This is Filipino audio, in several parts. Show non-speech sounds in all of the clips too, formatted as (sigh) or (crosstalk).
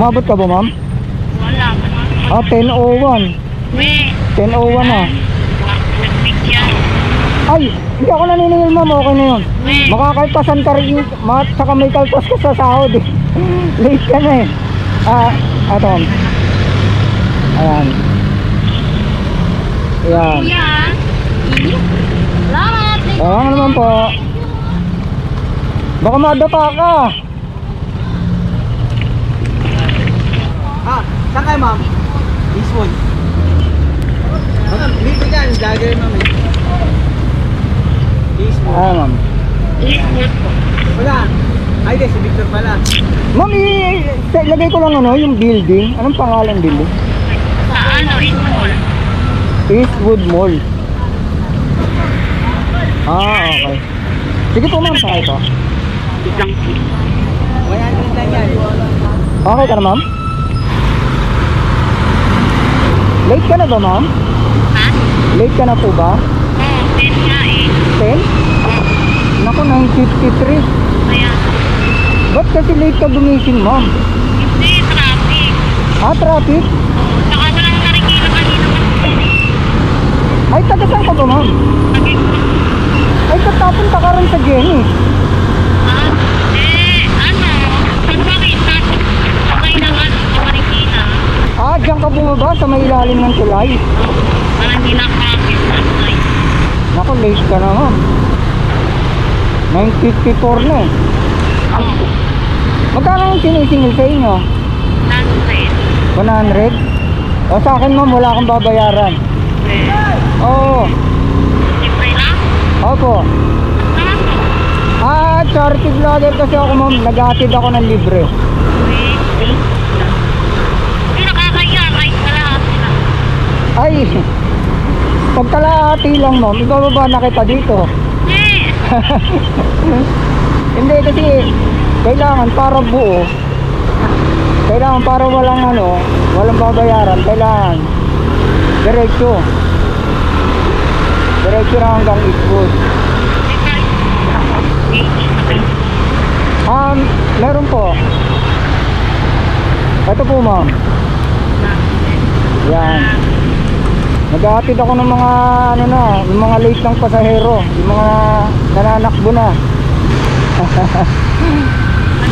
Umabot ka ba, ma'am? Wala. Ah, 10.01. We. 10.01 na. Nagpicture. Ay, hindi ako naniningil, ma'am. Okay na yun. We. Makakalpasan ka rin, ma saka may kalpas ka sa sahod eh. (laughs) Late ka na eh. Ah, ato. Ayan. Ayan. Salamat. Nga naman po. Baka madapa ka. Ah, saan kayo ma'am? Eastwood. Ma'am, dito yan, vlogger ma'am eh. Eastwood. Ayan, ma'am. Eastwood po. Wala. Ay, di, si Victor pala. Ma'am, ilagay ko lang ano, yung building. Anong pangalan building? Sa ano, Eastwood. Eastwood Mall. Ah, okay. Sige po ma'am, sakay po. Wala din lang yan. Okay ka na ma'am? Late ka na ba ma'am? Ha? Late ka na po ba? Oo, ten nga eh. 10? Naku, 9.53. Kaya, Ba't kasi late ka gumising ma'am? hindi, traffic. Ah, traffic? Oo, saka walang narikila kanina kasi. Ay, taga saan ka ba ma'am? Naging, Ay, katapunta ka rin sa Jenny. ah, eh, ano, saan ba kita? Sakay ng ano, sa Marikina. Diyan ka bumaba sa may ilalim ng tulay. Parang hindi na traffic. Ay, Naku, late ka na ma'am. 9.54 na eh. oo. Magkano yung sinisingil sa inyo? Nasa sa'yo. 100? O sa akin ma'am, wala akong babayaran. Eh, Oo. libre lang? Opo. Ah, charity vlogger kasi ako ma'am. Naghatid ako ng libre. Eh, Hindi nakakaya, kahit kalahati lang. (laughs) Ay, pagkalahati lang ma'am, ibababa na kita dito. (laughs) Hindi kasi kailangan para buo. Kailangan para walang ano, walang babayaran, kailangan diretso. Diretso na hanggang Eastwood. Um, meron po. Ito po ma'am. Yan. Naghahatid ako ng mga ano na, yung mga late ng pasahero, yung mga nananakbo na. (laughs)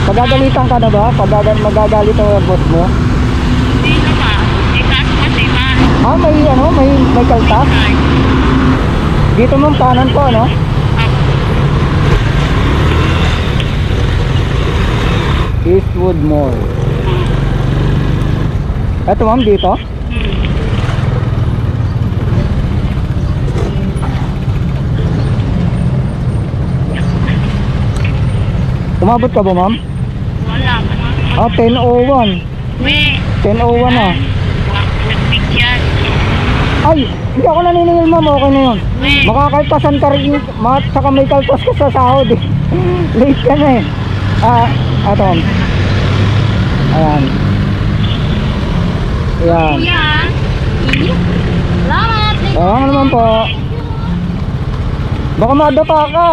Pagagalitan ka na ba? Pagagal magagalit ang boss mo? Dito ba? Eh, kaso kasi man. Ah, may ano, may may kaltas. Dito ma'am kanan po, ano? Eastwood Mall. Ito ma'am dito. Umabot ka ba ma'am? Wala. Ah, 10.01. We. 10.01 na. Nagpicture. Ay, hindi ako naniningil ma'am, okay na yun. We. Makakalpasan ka rin, ma saka may kalpas ka sa sahod eh. (laughs) Late ka na eh. Ah, ato. Ayan. Ayan. Kuya. Salamat. Nga naman po. Baka madapa ka.